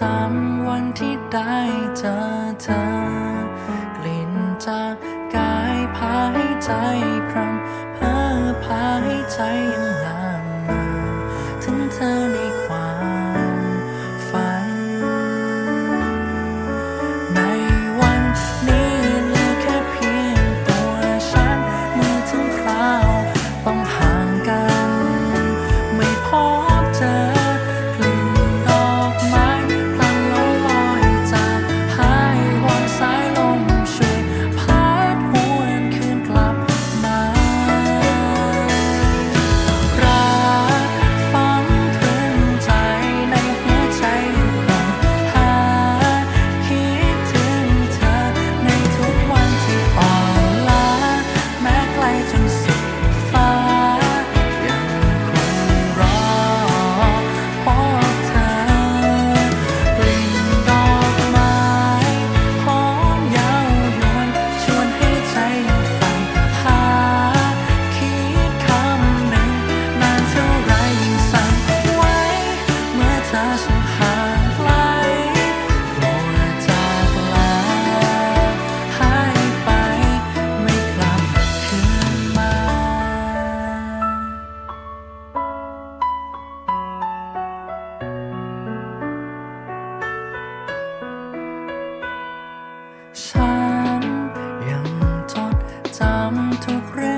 จำวันที่ได้เจอเธอกลิ่นจากกายพาให้ใจพรำเพ้อพาให้ใจยังลา ทุกเรื่อง